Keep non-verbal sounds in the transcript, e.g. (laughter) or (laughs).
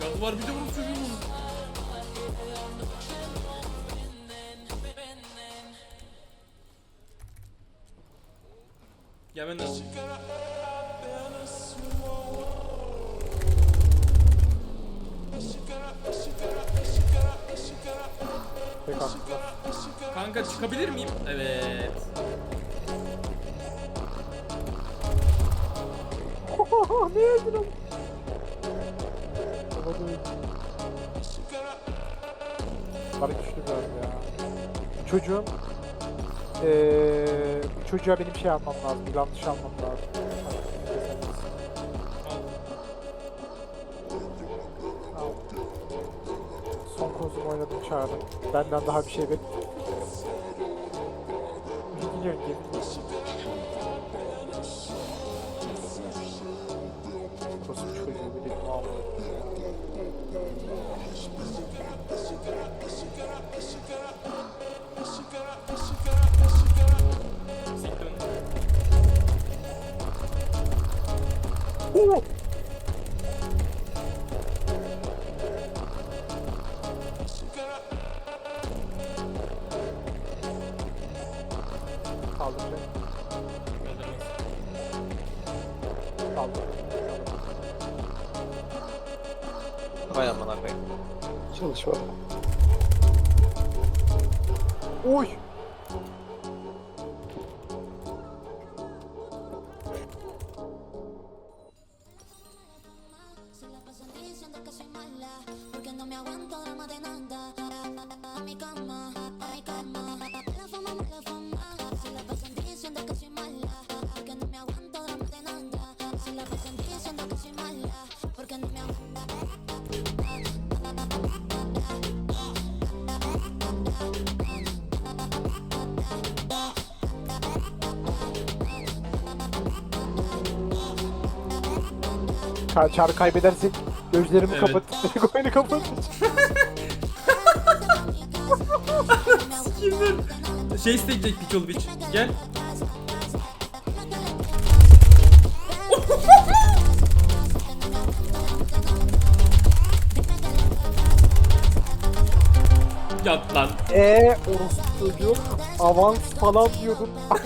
Bodyguard var bir de bunu söylüyorum. Gel benden. Tek attılar. Kanka çıkabilir miyim? Evet. (laughs) ne yazın Bana güçlü biraz ya. Çocuğun eee bu çocuğa benim şey almam lazım. Yanlış almam lazım. Son kozumu oynadım çağırdım. Benden daha bir şey bekle. Gidiyorum geri. Oo! Kaldıracak. Kaldıracak. Vay amına koyayım. Çalışmadı. Oy! Pasan diciendo que de gözlerimi Evet. kapat. (laughs) Direkt oyunu kapat. Kimdir? Şey isteyecek Pickle Bitch. Gel. Yat lan. Eee orospu çocuğu avans falan diyordum. (laughs)